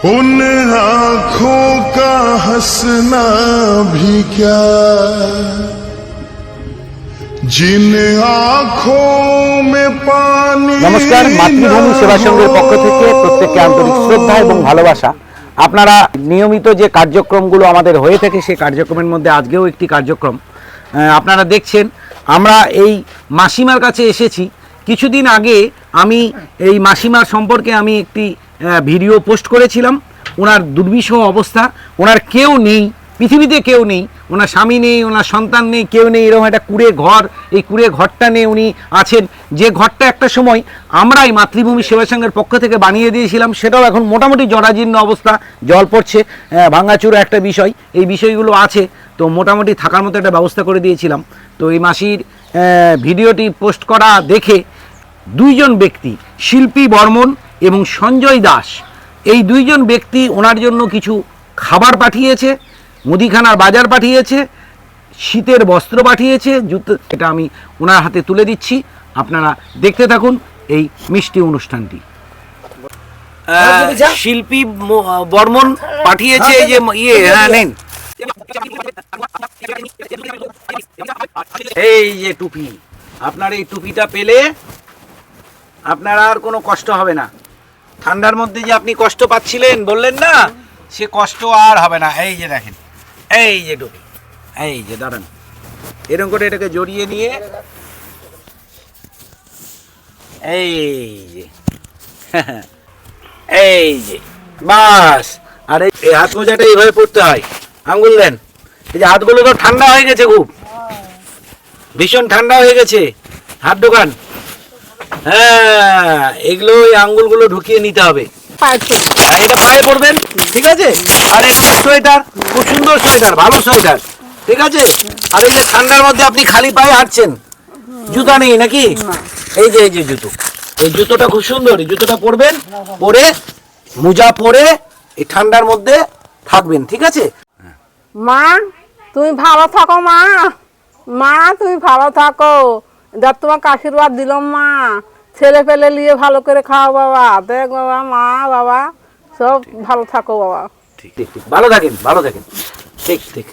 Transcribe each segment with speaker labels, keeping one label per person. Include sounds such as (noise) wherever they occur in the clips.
Speaker 1: उन आंखों का हंसना भी क्या जिन आंखों में पानी
Speaker 2: নমস্কার মাতৃভূমি সেবা সংঘের পক্ষ থেকে প্রত্যেককে আন্তরিক শ্রদ্ধা এবং ভালোবাসা আপনারা নিয়মিত যে কার্যক্রমগুলো আমাদের হয়ে থাকে সেই কার্যক্রমের মধ্যে আজকেও একটি কার্যক্রম আহ, আপনারা দেখছেন আমরা এই মাসিমার কাছে এসেছি কিছুদিন আগে আমি এই মাসিমার সম্পর্কে আমি একটি আহ, ভিডিও পোস্ট করেছিলাম। ওনার দুর্বিষহ অবস্থা। ওনার কেউ নেই, পৃথিবীতে কেউ নেই। ওনার স্বামী নেই, ওনার সন্তান নেই, কেউ নেই। এরকম একটা কুড়ে ঘর, এই কুড়ে ঘরটা নিয়ে উনি আছেন। যে ঘরটা একটা সময় আমরাই মাতৃভূমি সেবা সংঘের পক্ষ থেকে বানিয়ে দিয়েছিলাম, সেটাও এখন মোটামুটি জরাজীর্ণ অবস্থা। জল পড়ছে ভাঙাচুরো একটা বিষয়। এই বিষয়গুলো আছে। তো মোটামুটি থাকার মতো একটা ব্যবস্থা করে দিয়েছিলাম। তো এই মাসির ভিডিওটি পোস্ট করা দেখে দুইজন ব্যক্তি, শিল্পী বর্মন এবং সঞ্জয় দাস, এই দুইজন ব্যক্তি ওনার জন্য কিছু খাবার পাঠিয়েছে, মুদিখানার বাজার পাঠিয়েছে, শীতের বস্ত্র পাঠিয়েছে, জুতো, এটা আমি ওনার হাতে তুলে দিচ্ছি। আপনারা দেখতে থাকুন এই মিষ্টি অনুষ্ঠানটি। শিল্পী বর্মন পাঠিয়েছে যে ইয়ে হ্যাঁ নেন। এই যে টুপি, আপনার এই টুপিটা পেলে আপনার আর কোনো কষ্ট হবে না। ঠান্ডার মধ্যে যে আপনি কষ্ট পাচ্ছিলেন, বললেন না, সে কষ্ট আর হবে না। এই যে দেখেন, এই যে টুপি এই যে দাঁড়ান। এরকম করে এটাকে জড়িয়ে নিয়ে, এই যে (laughs) এই যে, বাস। আর এই হাত মোজাটা এইভাবে পড়তে হয়। আঙ্গুল দেন। এই যে হাতগুলো তো ঠান্ডা হয়ে গেছে খুব। ভীষণ ঠান্ডা হয়ে গেছে। হাত দোকান হ্যাঁ এগুলো ওই আঙ্গুলগুলো ঢুকিয়ে নিতে হবে। এটা পায়ে পড়বেন ঠিক আছে? আর একটা সোয়েটার খুব সুন্দর সোয়েটার ভালো সোয়েটার ঠিক আছে? আর এই যে ঠান্ডার মধ্যে আপনি খালি পায়ে হাঁটছেন জুতা নেই নাকি? এই যে এই যে জুতো। এই জুতোটা খুব সুন্দর এই জুতোটা পরবেন পরে মোজা পরে এই ঠান্ডার মধ্যে থাকবেন ঠিক আছে?
Speaker 3: মা তুমি ভালো থাকো মা। মা তুমি ভালো থাকো। দেখ তোমাকে আশীর্বাদ দিলাম মা। ছেলে পেলে নিয়ে ভালো করে খাও বাবা। দেখ বাবা মা বাবা সব ভালো থাকো বাবা।
Speaker 2: ঠিক ঠিক ভালো থাকেন ভালো থাকেন। ঠিক ঠিক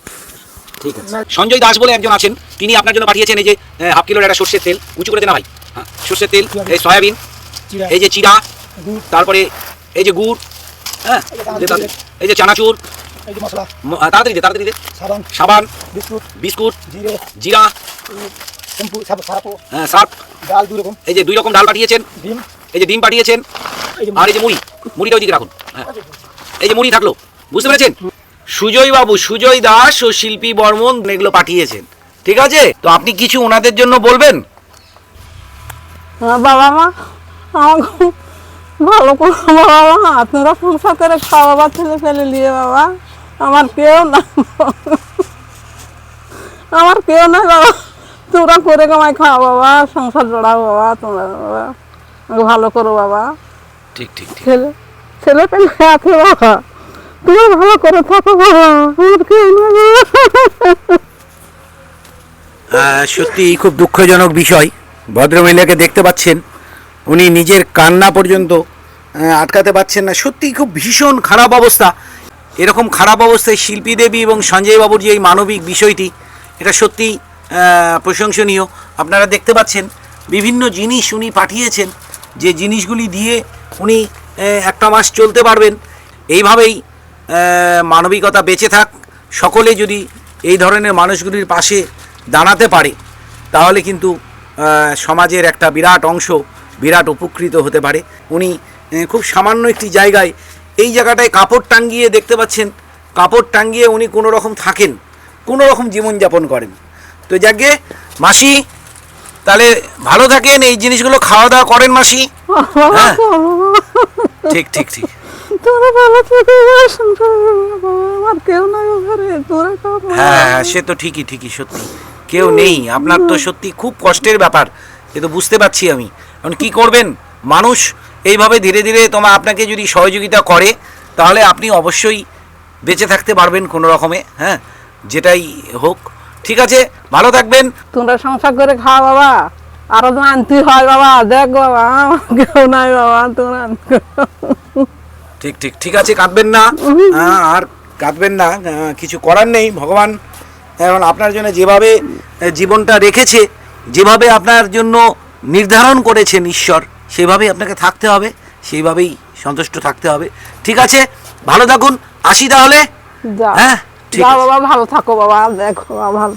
Speaker 2: ঠিক আছে। সঞ্জয় দাস বলে একজন আছেন। তিনি আপনার জন্য পাঠিয়েছেন এই যে হাফ কিলোর একটা সর্ষের তেল। উঁচু করে দেন ভাই। হ্যাঁ সর্ষের তেল এই সয়াবিন এই যে চিড়া তারপরে এই যে গুড় হ্যাঁ এই যে চানাচুর তাড়াতাড়ি দে তাড়াতাড়ি দে।
Speaker 4: সাবান।
Speaker 2: সাবান
Speaker 4: বিস্কুট।
Speaker 2: বিস্কুট
Speaker 4: জিরে
Speaker 2: হ্যাঁ,
Speaker 4: ডাল দুই রকম।
Speaker 2: এই যে দুই রকম ডাল পাঠিয়েছেন।
Speaker 4: ডিম।
Speaker 2: এই যে ডিম পাঠিয়েছেন।
Speaker 4: এই যে
Speaker 2: আর এই যে মুড়ি। মুড়িটা ওইদিকে রাখুন। হ্যাঁ। এই যে মুড়ি থাকল। বুঝতে পেরেছেন? সুজয় বাবু সুজয় দাস ও শিল্পী বর্মন এগুলো পাঠিয়েছেন। ঠিক আছে? তো আপনি কিছু ওনাদের জন্য বলবেন?
Speaker 3: হ্যাঁ, বাবা মা আমাকে ভালো করো বাবা মা তোরা সংসার করে খাও বাবা ছেলে পেলে নিয়ে বাবা। আমার কেউ না আমার কেউ না বাবা। তোরা করে কামাই খাও বাবা সংসার জড়াও বাবা তোমরা বাবা। ভালো করো বাবা।
Speaker 2: ঠিক ঠিক
Speaker 3: ছেলে ছেলে পেলে আছে বাবা। তুমি ভালো করে থাকো বাবা।
Speaker 2: সত্যি খুব দুঃখজনক বিষয়। ভদ্রমহিলাকে দেখতে পাচ্ছেন। উনি নিজের কান্না পর্যন্ত আটকাতে পারছেন না। সত্যি খুব ভীষণ খারাপ অবস্থা। এরকম খারাপ অবস্থায় শিল্পী দেবী এবং সঞ্জয় বাবুর যে এই মানবিক বিষয়টি এটা সত্যি আহ, প্রশংসনীয়। আপনারা দেখতে পাচ্ছেন, বিভিন্ন জিনিস উনি পাঠিয়েছেন, যে জিনিসগুলি দিয়ে উনি একটা মাস চলতে পারবেন। এইভাবেই মানবিকতা বেঁচে থাক। সকলে যদি এই ধরনের মানুষগুলির পাশে দাঁড়াতে পারে, তাহলে কিন্তু সমাজের একটা বিরাট অংশ বিরাট উপকৃত হতে পারে। উনি খুব সামান্য একটি জায়গায়, এই জায়গাটায় কাপড় টাঙ্গিয়ে দেখতে পাচ্ছেন। কাপড় টাঙ্গিয়ে উনি কোনো রকম থাকেন কোনো রকম জীবনযাপন করেন। তো যাকে মাসি তাহলে ভালো থাকেন এই জিনিসগুলো খাওয়া দাওয়া করেন মাসি। হ্যাঁ? ঠিক ঠিক ঠিক।
Speaker 3: তোরা ভালো থেকে আমার কেউ নাই ঘরে তোরা
Speaker 2: হ্যাঁ হ্যাঁ, সে তো ঠিকই ঠিকই সত্যি। কেউ নেই আপনার তো সত্যি খুব কষ্টের ব্যাপার এ তো বুঝতে পারছি আমি। এখন কি করবেন? মানুষ এইভাবে ধীরে ধীরে তোমার আপনাকে যদি সহযোগিতা করে তাহলে আপনি অবশ্যই বেঁচে থাকতে পারবেন কোনো রকমে হ্যাঁ? যেটাই হোক। ঠিক আছে? ভালো থাকবেন।
Speaker 3: তোমরা সংসার করে খাও বাবা। আরও তো আনতে হয় বাবা দেখ বাবা কেউ নাই বাবা তোমরা
Speaker 2: ঠিক ঠিক ঠিক আছে কাঁদবেন না। হ্যাঁ, আর কাঁদবেন না। কিছু করার নেই। ভগবান এখন আপনার জন্য যেভাবে জীবনটা রেখেছে যেভাবে আপনার জন্য নির্ধারণ করেছেন ঈশ্বর সেভাবেই আপনাকে থাকতে হবে সেইভাবেই সন্তুষ্ট থাকতে হবে। ঠিক আছে? ভালো থাকুন। আসি তাহলে? হ্যাঁ ঠিক আছে।
Speaker 3: বাবা ভালো থাকো বাবা দেখো বাবা ভালো